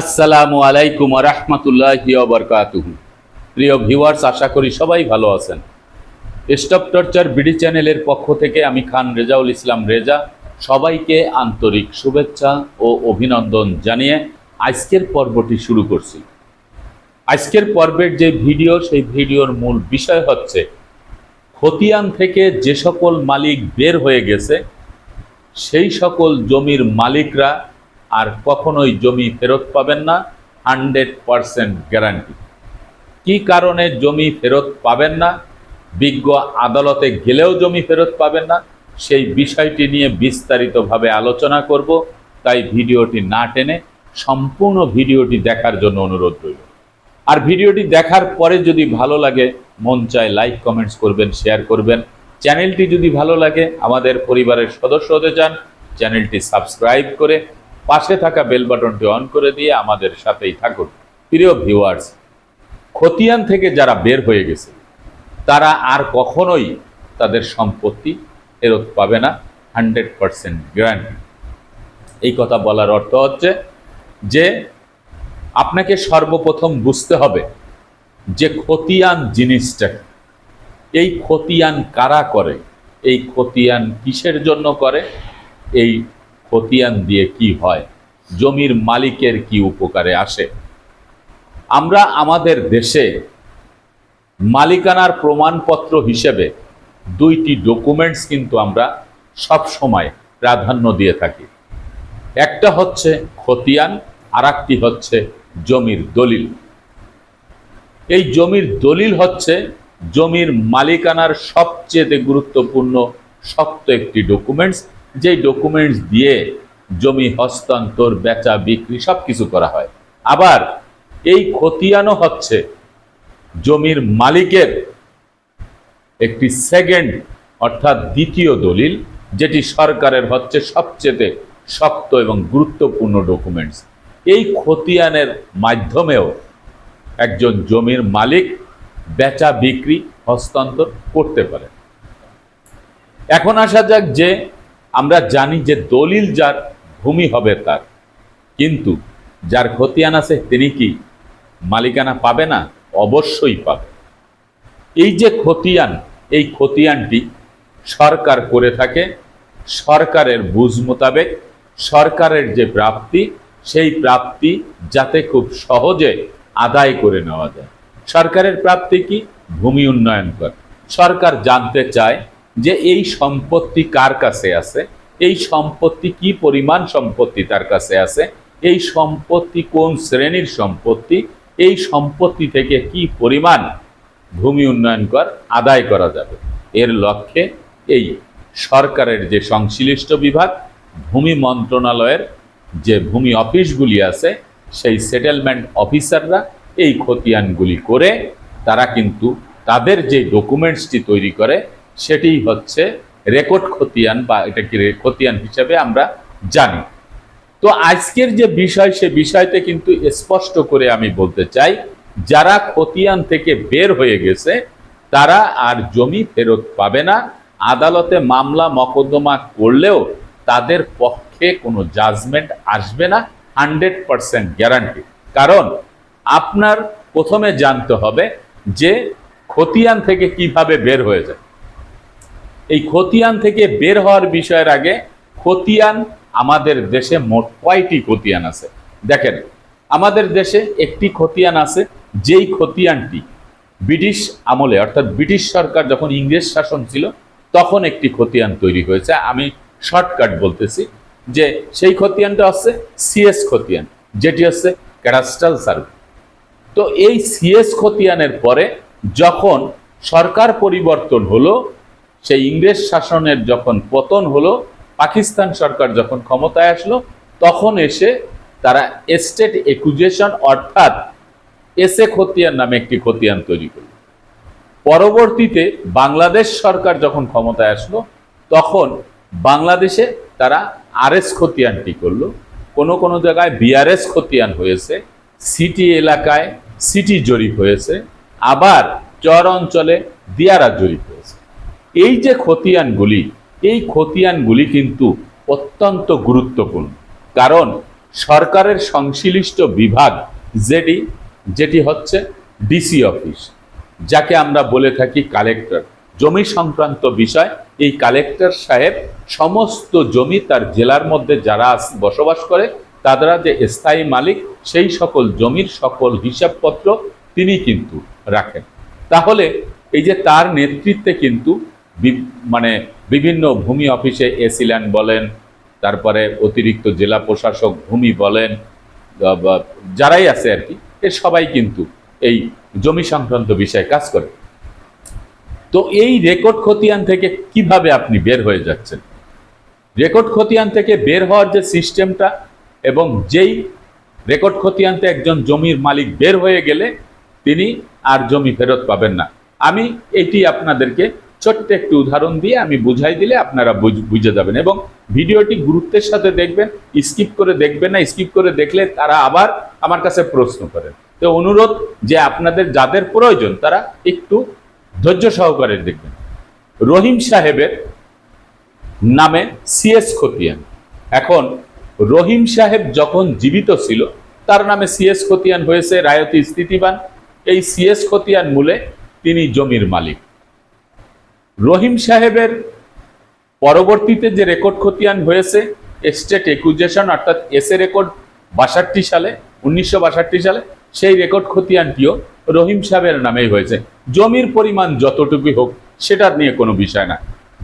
আসসালামু আলাইকুম রহমতুল্লাহ বরকাতুহু। প্রিয় ভিউয়ার্স, আশা করি সবাই ভালো আছেন। স্টপ টর্চার বিডি চ্যানেলের পক্ষ থেকে আমি খান রেজাউল ইসলাম রেজা সবাইকে আন্তরিক শুভেচ্ছা ও অভিনন্দন জানিয়ে আজকের পর্বটি শুরু করছি। আজকের পর্বের যে ভিডিও, সেই ভিডিওর মূল বিষয় হচ্ছে, খতিয়ান থেকে যে সকল মালিক বের হয়ে গেছে, সেই সকল জমির মালিকরা আর কখনোই জমি ফেরত পাবেন না, হান্ড্রেড পারসেন্ট গ্যারান্টি। কি কারণে জমি ফেরত পাবেন না? বিজ্ঞ আদালতে গেলেও জমি ফেরত পাবেন না। সেই বিষয়টি নিয়ে বিস্তারিতভাবে আলোচনা করব, তাই ভিডিওটি না টেনে সম্পূর্ণ ভিডিওটি দেখার জন্য অনুরোধ রইল। আর ভিডিওটি দেখার পরে যদি ভালো লাগে, মন চায় লাইক, কমেন্টস করবেন, শেয়ার করবেন। চ্যানেলটি যদি ভালো লাগে, আমাদের পরিবারের সদস্য হতে চান, চ্যানেলটি সাবস্ক্রাইব করে পাশে থাকা বেল বাটনটি অন করে দিয়ে আমাদের সাথেই থাকুন। প্রিয় ভিউয়ার্স, খতিয়ান থেকে যারা বের হয়ে গেছে, তারা আর কখনোই তাদের সম্পত্তি ফেরত পাবে না, হান্ড্রেড পারসেন্ট গ্যারান্টি। এই কথা বলার অর্থ হচ্ছে যে আপনাকে সর্বপ্রথম বুঝতে হবে যে খতিয়ান জিনিসটা এই খতিয়ান কারা করে? এই খতিয়ান কিসের জন্য করে? এই খতিয়ান দিয়ে কি হয়? জমির মালিকের কি উপকারে আসে? আমরা আমাদের দেশে মালিকানার প্রমাণপত্র হিসেবে দুইটি ডকুমেন্টস কিন্তু আমরা সব সময় প্রাধান্য দিয়ে থাকি। একটা হচ্ছে খতিয়ান আর একটি হচ্ছে জমির দলিল। এই জমির দলিল হচ্ছে জমির মালিকানার সবচেয়ে গুরুত্বপূর্ণ, শক্ত একটি ডকুমেন্টস যেই ডকুমেন্টস দিয়ে জমি হস্তান্তর, বেচা, বিক্রি সব কিছু করা হয়। আবার এই খতিয়ানও হচ্ছে জমির মালিকের একটি সেকেন্ড অর্থাৎ দ্বিতীয় দলিল, যেটি সরকারের হচ্ছে সবচেয়ে শক্ত এবং গুরুত্বপূর্ণ ডকুমেন্টস এই খতিয়ানের মাধ্যমেও একজন জমির মালিক বেচা, বিক্রি, হস্তান্তর করতে পারে এখন আসা যাক যে আমরা জানি যে দলিল যার ভূমি হবে তার। কিন্তু যার খতিয়ান আছে তিনি কি? মালিকানা পাবে না? অবশ্যই পাবে। এই যে খতিয়ান, এই খতিয়ানটি সরকার করে থাকে, সরকারের বুঝ মোতাবেক সরকারের যে প্রাপ্তি, সেই প্রাপ্তি যাতে খুব সহজে আদায় করে নেওয়া যায়। সরকারের প্রাপ্তি কি? ভূমি উন্নয়ন কর। সরকার জানতে চায় যে এই সম্পত্তি কার কাছে আছে? এই সম্পত্তি কি পরিমাণ সম্পত্তি তার কাছে আছে? এই সম্পত্তি কোন শ্রেণির সম্পত্তি? এই সম্পত্তি থেকে কি পরিমাণ ভূমি উন্নয়ন কর, আদায় করা যাবে? এর লক্ষ্যে এই সরকারের যে সংশ্লিষ্ট বিভাগ, ভূমি মন্ত্রণালয়ের যে ভূমি অফিসগুলি আছে, সেই সেটেলমেন্ট অফিসাররা এই খতিয়ানগুলি করে, তারা কিন্তু তাদের যে ডকুমেন্টসটি তৈরি করে সেটি হচ্ছে রেকর্ড খতিয়ান বা এটাকে রে- খতিয়ান হিসেবে আমরা জানি। তো আজকের যে বিষয়, সে বিষয়তে কিন্তু স্পষ্ট করে আমি বলতে চাই, যারা খতিয়ান থেকে বের হয়ে গেছে, তারা আর জমি ফেরত পাবে না। আদালতে মামলা মকদ্দমা করলেও তাদের পক্ষে কোনো জাজমেন্ট আসবে না হান্ড্রেড পারসেন্ট গ্যারান্টি কারণ আপনার প্রথমে জানতে হবে যে খতিয়ান থেকে কীভাবে বের হয়ে যায়। এই খতিয়ান থেকে বের হওয়ার বিষয়ের আগে খতিয়ান আমাদের দেশে মোট কয়টি খতিয়ান আছে? দেখেন, আমাদের দেশে একটি খতিয়ান আছে, যেই খতিয়ানটি ব্রিটিশ আমলে, অর্থাৎ ব্রিটিশ সরকার যখন ইংরেজ শাসন ছিল, তখন একটি খতিয়ান তৈরি হয়েছে। আমি শর্টকাট বলতেছি যে সেই খতিয়ানটা হচ্ছে সিএস খতিয়ান, যেটি হচ্ছে ক্যাডাস্ট্রাল সার্ভে। তো এই সিএস খতিয়ানের পরে যখন সরকার পরিবর্তন হলো সেই ইংরেজ শাসনের যখন পতন হলো, পাকিস্তান সরকার যখন ক্ষমতায় আসলো, তখন এসে তারা এস্টেট একুজেশন অর্থাৎ এসে খতিয়ান নামে একটি খতিয়ান তৈরি করল। পরবর্তীতে বাংলাদেশ সরকার যখন ক্ষমতায় আসলো, তখন বাংলাদেশে তারা আরএস খতিয়ানটি করল। কোনো কোনো জায়গায় বিআরএস খতিয়ান হয়েছে, সিটি এলাকায় সিটি জরিপ হয়েছে, আবার চর অঞ্চলে দিয়ারা জরিপ হয়েছে। এই যে খতিয়ানগুলি, এই খতিয়ানগুলি কিন্তু অত্যন্ত গুরুত্বপূর্ণ। কারণ সরকারের সংশ্লিষ্ট বিভাগ যেটি যেটি হচ্ছে ডিসি অফিস যাকে আমরা বলে থাকি কালেক্টর জমি সংক্রান্ত বিষয়, এই কালেক্টর সাহেব সমস্ত জমি তার জেলার মধ্যে যারা বসবাস করে, তারা যে স্থায়ী মালিক, সেই সকল জমির সকল হিসাবপত্র তিনি কিন্তু রাখেন। তাহলে এই যে তার নেতৃত্বে কিন্তু মানে বিভিন্ন ভূমি অফিসে এসিল্যান্ড বলেন, তারপরে অতিরিক্ত জেলা প্রশাসক ভূমি বলেন যারাই আছে আর কি, এ সবাই কিন্তু এই জমি সংক্রান্ত বিষয়ে কাজ করে। তো এই রেকর্ড খতিয়ান থেকে কীভাবে আপনি বের হয়ে যাচ্ছেন? রেকর্ড খতিয়ান থেকে বের হওয়ার যে সিস্টেমটা এবং যেই রেকর্ড খতিয়ানতে একজন জমির মালিক বের হয়ে গেলে তিনি আর জমি ফেরত পাবেন না। আমি এটি আপনাদেরকে ছোট্ট একটি উদাহরণ দিয়ে আমি বুঝাই দিলে আপনারা বুঝ- যাবেন এবং ভিডিওটি গুরুত্বের সাথে দেখবেন, স্কিপ করে দেখবেন না, স্কিপ করে দেখলে তারা আবার আমার কাছে প্রশ্ন করেন তো অনুরোধ যে আপনাদের যাদের প্রয়োজন তারা একটু ধৈর্য সহকারে দেখবেন। রহিম সাহেবের নামে সিএস খতিয়ান। এখন রহিম সাহেব যখন জীবিত ছিল, তার নামে সিএস খতিয়ান হয়েছে রায়তি স্থিতিবান এই সিএস খতিয়ান মূলে তিনি জমির মালিক। রহিম সাহেবের পরবর্তীতে যে রেকর্ড খতিয়ান হয়েছে স্টেট একুজেশন অর্থাৎ এসএ রেকর্ড বাষট্টি সালে, উনিশশো বাষট্টি সালে, সেই রেকর্ড খতিয়ানটিও রহিম সাহেবের নামেই হয়েছে। জমির পরিমাণ যতটুকুই হোক, সেটার নিয়ে কোনো বিষয় না।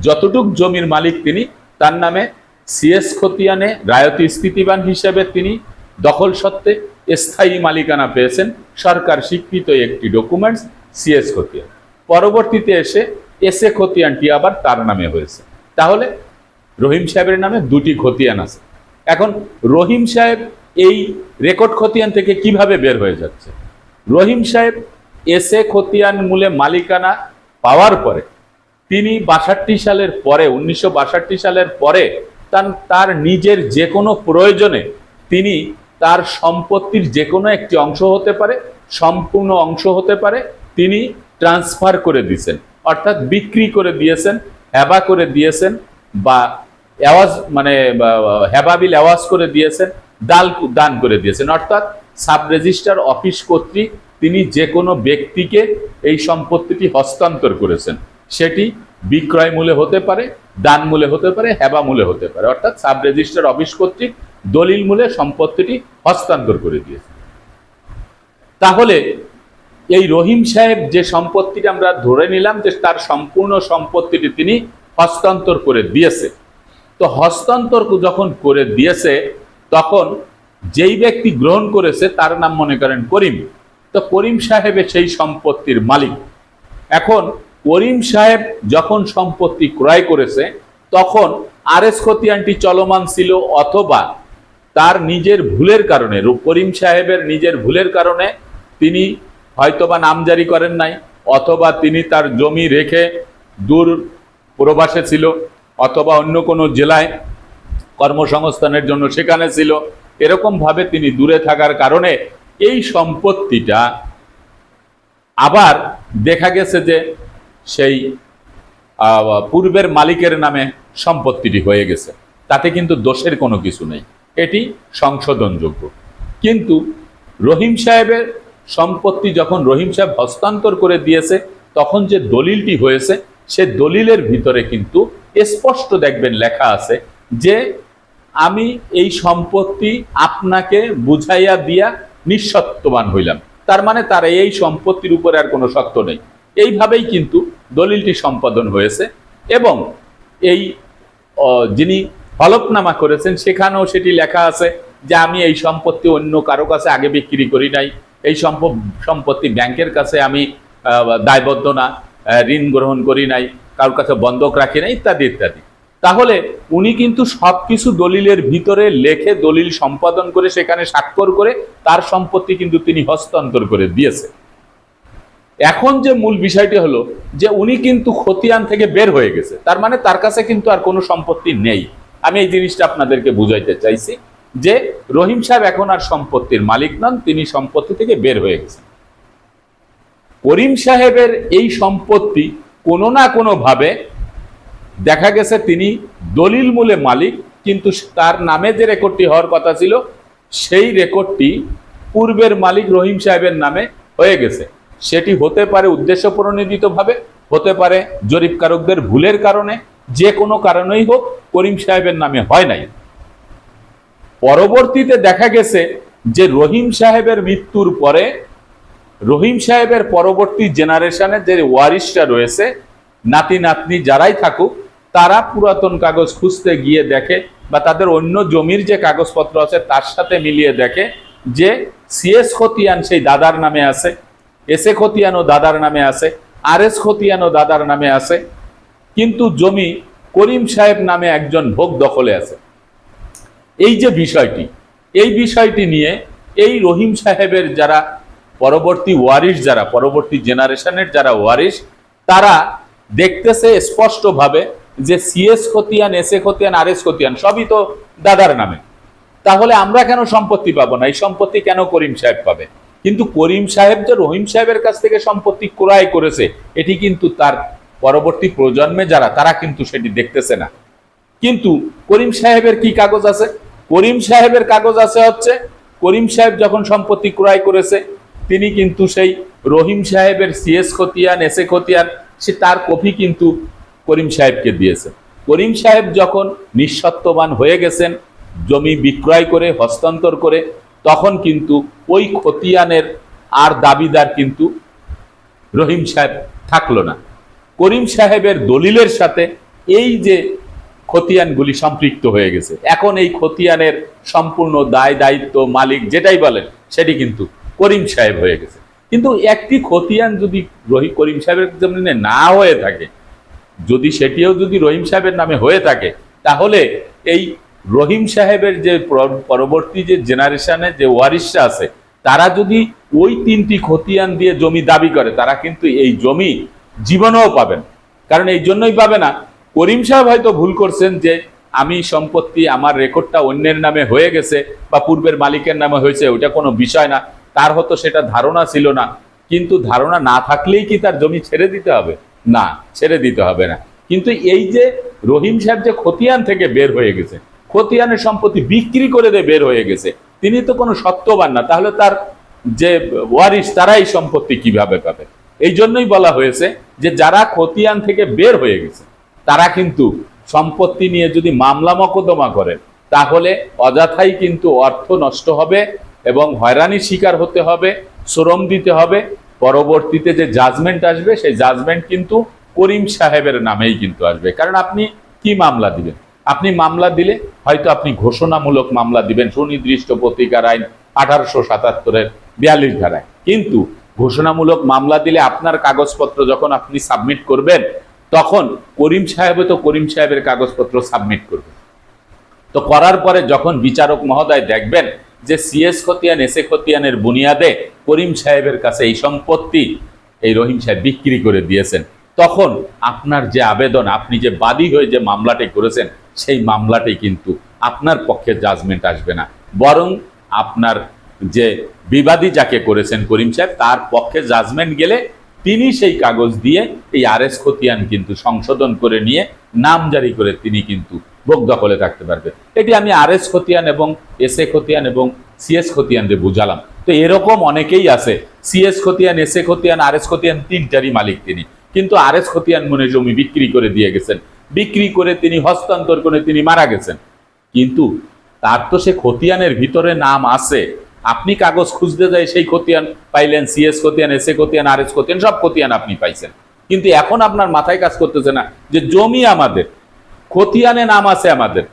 যতটুক জমির মালিক তিনি, তার নামে সিএস খতিয়ানে রায়তি স্থিতিবান হিসেবে তিনি দখল সত্ত্বে স্থায়ী মালিকানা পেয়েছেন। সরকার স্বীকৃত একটি ডকুমেন্টস সিএস খতিয়ান। পরবর্তীতে এসে এসএ খতিয়ানটি আবার তার নামে হয়েছে। তাহলে রহিম সাহেবের নামে দুটি খতিয়ান আছে। এখন রহিম সাহেব এই রেকর্ড খতিয়ান থেকে কীভাবে বের হয়ে যাচ্ছে? রহিম সাহেব এসে খতিয়ান মূলে মালিকানা পাওয়ার পরে, তিনি বাষট্টি সালের পরে, উনিশশো বাষট্টি সালের পরে তার তার নিজের যে কোনো প্রয়োজনে তিনি তার সম্পত্তির যে কোনো একটি অংশ হতে পারে, সম্পূর্ণ অংশ হতে পারে, তিনি ট্রান্সফার করে দিয়েছেন অর্থাৎ বিক্রি করে দিয়েছেন হেবা করে দিয়েছেন বা আওয়াজ মানে বা, হেবাবিল আওয়াজ করে দিয়েছেন দাল দান করে দিয়েছেন। অর্থাৎ সাব রেজিস্ট্রার অফিস কর্তৃক তিনি যে কোনো ব্যক্তিকে এই সম্পত্তিটি হস্তান্তর করেছেন। সেটি বিক্রয় মূল্যে হতে পারে দান মূল্যে হতে পারে হেবা মূল্যে হতে পারে। অর্থাৎ সাব রেজিস্ট্রার অফিস কর্তৃক দলিল মূল্যে সম্পত্তিটি হস্তান্তর করে দিয়েছে তাহলে এই রহিম সাহেব যে সম্পত্তিটি আমরা ধরে নিলাম যে তার সম্পূর্ণ সম্পত্তিটি তিনি হস্তান্তর করে দিয়েছে। তো হস্তান্তর যখন করে দিয়েছে, তখন যেই ব্যক্তি গ্রহণ করেছে তার নাম মনে করেন করিম। তো করিম সাহেবের সেই সম্পত্তির মালিক। এখন করিম সাহেব যখন সম্পত্তি ক্রয় করেছে, তখন আর এস খতিয়ানটি চলমান ছিল অথবা তার নিজের ভুলের কারণে করিম সাহেবের নিজের ভুলের কারণে তিনি হয়তোবা নামজারি করেন নাই, অথবা তিনি তার জমি রেখে দূর প্রবাসে ছিল, অথবা অন্য কোনো জেলায় কর্মসংস্থানের জন্য সেখানে ছিল। এরকমভাবে তিনি দূরে থাকার কারণে এই সম্পত্তিটা আবার দেখা গেছে যে সেই পূর্বের মালিকের নামে সম্পত্তিটি হয়ে গেছে। তাতে কিন্তু দোষের কোনো কিছু নেই। এটি সংশোধনযোগ্য। কিন্তু রহিম সাহেবের সম্পত্তি যখন রহিম সাহেব হস্তান্তর করে দিয়েছে, তখন যে দলিলটি হয়েছে, সে দলিলের ভিতরে কিন্তু স্পষ্ট দেখবেন লেখা আছে যে আমি এই সম্পত্তি আপনাকে বুঝাইয়া দিয়া নিঃসত্ববান হইলাম। তার মানে তার এই সম্পত্তির উপরে আর কোনো সত্য নেই। এইভাবেই কিন্তু দলিলটি সম্পাদন হয়েছে এবং এই যিনি হলফনামা করেছেন, সেখানেও সেটি লেখা আছে যে আমি এই সম্পত্তি অন্য কারও কাছে আগে বিক্রি করি নাই। এই সম্প- সম্পত্তি ব্যাংকের কাছে আমি দায়বদ্ধ না ঋণ গ্রহণ করি নাই, কারোর কাছে বন্ধক রাখি নাই ইত্যাদি ইত্যাদি। তাহলে উনি কিন্তু সবকিছু দলিলের ভিতরে লেখে দলিল সম্পাদন করে সেখানে স্বাক্ষর করে তার সম্পত্তি কিন্তু তিনি হস্তান্তর করে দিয়েছে। এখন যে মূল বিষয়টি হলো যে উনি কিন্তু খতিয়ান থেকে বের হয়ে গেছে, তার মানে তার কাছে কিন্তু আর কোনো সম্পত্তি নেই। আমি এই জিনিসটা আপনাদেরকে বুঝাইতে চাইছি। যে রহিম সাহেব এখন আর সম্পত্তির মালিক নন, তিনি সম্পত্তি থেকে বের হয়ে গেছেন। করিম সাহেবের এই সম্পত্তি কোনো না কোনো ভাবে দেখা গেছে তিনি দলিল মূলে মালিক, কিন্তু তার নামে যে রেকর্ডটি হওয়ার কথা ছিল, সেই রেকর্ডটি পূর্বের মালিক রহিম সাহেবের নামে হয়ে গেছে। সেটি হতে পারে উদ্দেশ্য প্রণোদিতভাবে হতে পারে জরিপকারকদের ভুলের কারণে, যে কোনো কারণেই হোক করিম সাহেবের নামে হয় নাই। পরবর্তীতে দেখা গেছে যে রহিম সাহেবের মৃত্যুর পরে, রহিম সাহেবের পরবর্তী জেনারেশনের যে ওয়ারিশটা রয়েছে, নাতি নাতনি যারাই থাকুক, তারা পুরাতন কাগজ খুঁজতে গিয়ে দেখে বা তাদের অন্য জমির যে কাগজপত্র আছে তার সাথে মিলিয়ে দেখে যে সিএস খতিয়ান সেই দাদার নামে আছে, এস এ খতিয়ানও দাদার নামে আছে, আর এস খতিয়ানও দাদার নামে আছে, কিন্তু জমি করিম সাহেব নামে একজন ভোগ দখলে আছে। এই যে বিষয়টি, এই বিষয়টি নিয়ে এই রহিম সাহেবের যারা পরবর্তী ওয়ারিশ, যারা পরবর্তী জেনারেশনের যারা ওয়ারিশ, তারা দেখতেছে স্পষ্টভাবে যে সিএস খতিয়ান, এস এ খতিয়ান, আর এস খতিয়ান সবই তো দাদার নামে। তাহলে আমরা কেন সম্পত্তি পাবো না? এই সম্পত্তি কেন করিম সাহেব পাবে? কিন্তু করিম সাহেব যে রহিম সাহেবের কাছ থেকে সম্পত্তি ক্রয় করেছে, এটি কিন্তু তার পরবর্তী প্রজন্মে যারা, তারা কিন্তু সেটি দেখতেছে না। কিন্তু করিম সাহেবের কি কাগজ আছে? করিম সাহেবের কাগজ আছে হচ্ছে, করিম সাহেব যখন সম্পত্তি ক্রয় করেছে, তিনি কিন্তু সেই রহিম সাহেবের সিএস খতিয়ান এস খতিয়ান, সে তার কপি কিন্তু করিম সাহেবকে দিয়েছে। করিম সাহেব যখন নিঃসত্ত্ববান হয়ে গেছেন, জমি বিক্রয় করে, হস্তান্তর করে, তখন কিন্তু ওই খতিয়ানের আর দাবিদার কিন্তু রহিম সাহেব থাকল না। করিম সাহেবের দলিলের সাথে এই যে খতিয়ানগুলি সম্পৃক্ত হয়ে গেছে। এখন এই খতিয়ানের সম্পূর্ণ দায়, দায়িত্ব, মালিক যেটাই বলেন, সেটি কিন্তু করিম সাহেব হয়ে গেছে। কিন্তু একটি খতিয়ান যদি রহি, করিম সাহেবের জমিনে না হয়ে থাকে, যদি সেটিও যদি রহিম সাহেবের নামে হয়ে থাকে, তাহলে এই রহিম সাহেবের যে পর- পরবর্তী যে জেনারেশনের যে ওয়ারিশরা আছে, তারা যদি ওই তিনটি খতিয়ান দিয়ে জমি দাবি করে, তারা কিন্তু এই জমি জীবনেও পাবেন। কারণ এই জন্যই পাবে না করিম সাহেব হয়তো ভুল করছেন যে আমি সম্পত্তি আমার রেকর্ডটা অন্যের নামে হয়ে গেছে বা পূর্বের মালিকের নামে হয়েছে ওটা কোনো বিষয় না। তার হয়তো সেটা ধারণা ছিল না। কিন্তু ধারণা না থাকলেই কি তার জমি ছেড়ে দিতে হবে? না, ছেড়ে দিতে হবে না। কিন্তু এই যে রহিম সাহেব যে খতিয়ান থেকে বের হয়ে গেছে, খতিয়ানের সম্পত্তি বিক্রি করে দিয়ে বের হয়ে গেছে, তিনি তো কোনো সত্যবান না। তাহলে তার যে ওয়ারিশ তারা এই সম্পত্তি কীভাবে পাবে? এই জন্যই বলা হয়েছে যে যারা খতিয়ান থেকে বের হয়ে গেছে তারা কিন্তু সম্পত্তি নিয়ে যদি মামলা মকদ্দমা করে, তাহলে অযথাই কিন্তু অর্থ নষ্ট হবে এবং হয়রানির শিকার হতে হবে, শ্রম দিতে হবে। পরবর্তীতে যে জাজমেন্ট আসবে, সেই জাজমেন্ট কিন্তু করিম সাহেবের নামেই কিন্তু আসবে। কারণ আপনি কি মামলা দিবেন? আপনি মামলা দিলে হয়তো আপনি ঘোষণামূলক মামলা দিবেন, সুনির্দিষ্ট পত্রিকার আইন আঠারোশো সাতাত্তরের বিয়াল্লিশ ধারায়। কিন্তু ঘোষণামূলক মামলা দিলে আপনার কাগজপত্র যখন আপনি সাবমিট করবেন তখন করিম সাহেব তো করিম সাহেবের কাগজপত্র সাবমিট করবে। তো করার পরে যখন বিচারক মহোদয় দেখবেন যে সিএস খতিয়ান এস এ খতিয়ানের বুনিয়াদে করিম সাহেবের কাছে এই সম্পত্তি এই রহিম সাহেব বিক্রি করে দিয়েছেন, তখন আপনার যে আবেদন, আপনি যে বাদী হয়ে যে মামলাটি করেছেন, সেই মামলাটি কিন্তু আপনার পক্ষে জাজমেন্ট আসবে না। বরং আপনার যে বিবাদী যাকে করেছেন করিম সাহেব, তার পক্ষে জাজমেন্ট গেলে তিনি সেই কাগজ দিয়ে এই আর এস খতিয়ান কিন্তু সংশোধন করে নিয়ে নাম জারি করে তিনি কিন্তু ভোগ দখলে থাকতে পারবে এটি আমি আর এস খতিয়ান এবং এস এ খতিয়ান এবং সিএস খতিয়ান দিয়ে বুঝালাম। তো এরকম অনেকেই আছে, সিএস খতিয়ান এস এ খতিয়ান আর এস খতিয়ান, তিনটারই মালিক তিনি। কিন্তু আর এস খতিয়ান মনে জমি বিক্রি করে দিয়ে গেছেন। বিক্রি করে তিনি হস্তান্তর করে তিনি মারা গেছেন। কিন্তু তার তো সে খতিয়ানের ভিতরে নাম আছে। আপনি কাগজ খুঁজতে যাই, সেই খতিয়ান পাইলেন সিএস খতিয়ান এস এ খতিয়ান আর এস খতিয়ান, সব খতিয়ান আপনি পাইছেন। কিন্তু এখন আপনার মাথায় কাজ করতেছে না যে জমি আমাদের, খতিয়ানে নাম আছে আমাদের,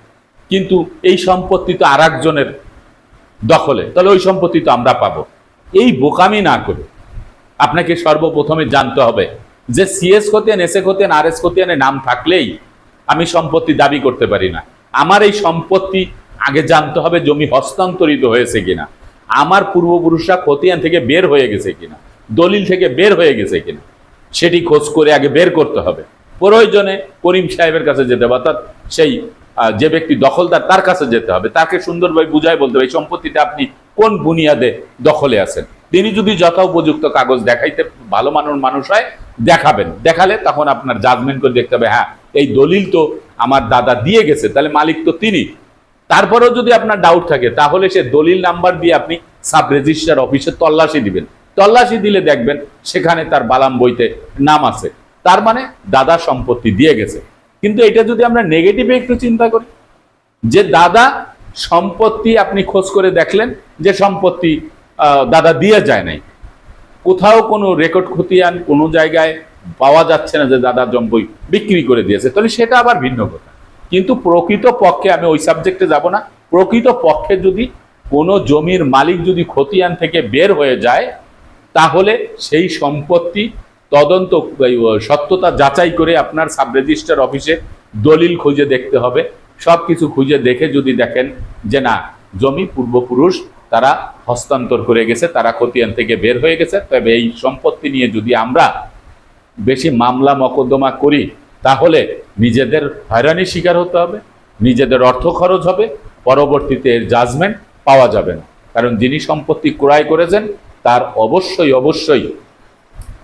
কিন্তু এই সম্পত্তি তো আর একজনের দখলে, তাহলে ওই সম্পত্তি তো আমরা পাবো। এই বোকামি না করে আপনাকে সর্বপ্রথমে জানতে হবে যে সিএস খতিয়ান এস এ খতিয়ান আর এস খতিয়ানের নাম থাকলেই আমি সম্পত্তি দাবি করতে পারি না। আমার এই সম্পত্তি আগে জানতে হবে জমি হস্তান্তরিত হয়েছে কিনা। আমার পূর্বপুরুষরা খতিয়ান থেকে বের হয়ে গেছে কিনা, দলিল থেকে বের হয়ে গেছে কিনা, সেটি খোঁজ করে আগে বের করতে হবে। প্রয়োজনে করিম সাহেবের কাছে যেতে হবে, অর্থাৎ সেই যে ব্যক্তি দখলদার তার কাছে যেতে হবে। তাকে সুন্দরভাবে বুঝায় বলতে হবে, এই সম্পত্তিটা আপনি কোন বুনিয়াদে দখলে আছেন? তিনি যদি যথা উপযুক্ত কাগজ দেখাইতে ভালো মানুষ মানুষ হয়, দেখাবেন। দেখালে তখন আপনার জাজমেন্ট করে দেখতে হবে হ্যাঁ এই দলিল তো আমার দাদা দিয়ে গেছে, তাহলে মালিক তো তিনি। তারপরেও যদি আপনার ডাউট থাকে, তাহলে সে দলিল নাম্বার দিয়ে আপনি সাব রেজিস্ট্রার অফিসে তল্লাশি দিবেন। তল্লাশি দিলে দেখবেন সেখানে তার বালাম বইতে নাম আছে। তার মানে দাদা সম্পত্তি দিয়ে গেছে। কিন্তু এটা যদি আমরা নেগেটিভে একটু চিন্তা করি, যে দাদা সম্পত্তি আপনি খোঁজ করে দেখলেন যে সম্পত্তি দাদা দিয়ে যায় নাই। কোথাও কোনো রেকর্ড খতিয়ান কোনো জায়গায় পাওয়া যাচ্ছে না যে দাদা জম্বই বিক্রি করে দিয়েছে। তাহলে সেটা আবার ভিন্ন কথা। কিন্তু প্রকৃত পক্ষে আমি ওই সাবজেক্টে যাব না। প্রকৃত পক্ষে যদি কোনো জমির মালিক যদি খতিয়ান থেকে বের হয়ে যায়, তাহলে সেই সম্পত্তি তদন্ত সত্যতা যাচাই করে আপনার সাব রেজিস্টার অফিসে দলিল খুঁজে দেখতে হবে। সব কিছু খুঁজে দেখে যদি দেখেন যে না, জমি পূর্বপুরুষ তারা হস্তান্তর করে গেছে, তারা খতিয়ান থেকে বের হয়ে গেছে, তবে এই সম্পত্তি নিয়ে যদি আমরা বেশি মামলা মকদ্দমা করি তাহলে নিজেদের হয়রানির শিকার হতে হবে, নিজেদের অর্থ খরচ হবে, পরবর্তীতে এর জাজমেন্ট পাওয়া যাবে না। কারণ যিনি সম্পত্তি ক্রয় করেছেন, তার অবশ্যই অবশ্যই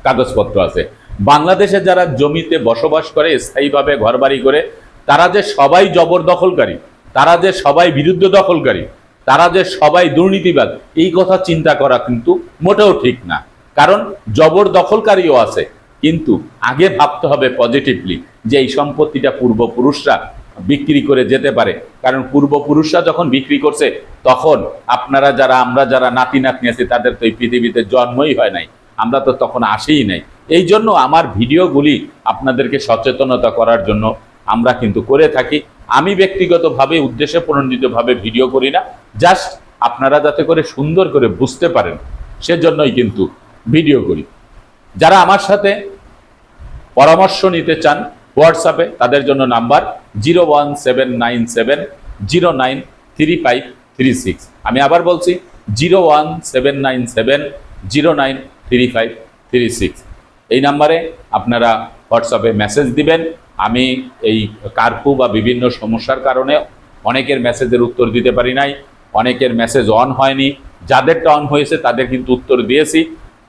কাগজপত্র আছে। বাংলাদেশে যারা জমিতে বসবাস করে, স্থায়ীভাবে ঘরবাড়ি করে, তারা যে সবাই জবরদখলকারী, তারা যে সবাই বিরুদ্ধ দখলকারী, তারা যে সবাই দুর্নীতিবাদ এই কথা চিন্তা করা কিন্তু মোটেও ঠিক না। কারণ জবরদখলকারীও আছে কিন্তু আগে ভাবতে হবে পজিটিভলি যে এই সম্পত্তিটা পূর্বপুরুষরা বিক্রি করে যেতে পারে। কারণ পূর্বপুরুষরা যখন বিক্রি করছে, তখন আপনারা যারা, আমরা যারা নাতি নাতনি আছি, তাদের তো এই পৃথিবীতে জন্মই হয় নাই। আমরা তো তখন আসেই নাই। এই জন্য আমার ভিডিওগুলি আপনাদেরকে সচেতনতা করার জন্য আমরা কিন্তু করে থাকি। আমি ব্যক্তিগতভাবে, উদ্দেশ্যে প্রণোদিতভাবে ভিডিও করি না। জাস্ট আপনারা যাতে করে সুন্দর করে বুঝতে পারেন, সেজন্যই কিন্তু ভিডিও করি। যারা আমার সাথে পরামর্শ নিতে চান হোয়াটসঅ্যাপে তাদের জন্য number zero one seven nine seven, zero nine three five three six. আমি আবার বলছি, zero one seven nine seven, zero nine three five three six. এই নাম্বারে আপনারা হোয়াটসঅ্যাপে মেসেজ দিবেন। আমি এই কার্পু বা বিভিন্ন সমস্যার কারণে অনেকের মেসেজের উত্তর দিতে পারি নাই, অনেকের মেসেজ অন হয়নি। যাদেরটা অন হয়েছে, তাদের কিন্তু উত্তর দিয়েছি।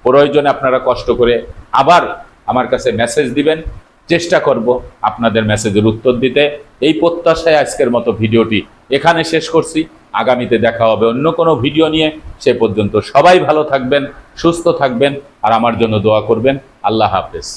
প্রয়োজনে আপনারা কষ্ট করে আবার আমার কাছে মেসেজ দিবেন। চেষ্টা করব আপনাদের মেসেজের উত্তর দিতে। এই প্রত্যাশায় আজকের মতো ভিডিওটি এখানে শেষ করছি। আগামীতে দেখা হবে অন্য কোনো ভিডিও নিয়ে। সে পর্যন্ত সবাই ভালো থাকবেন, সুস্থ থাকবেন, আর আমার জন্য দোয়া করবেন। আল্লাহ হাফেজ।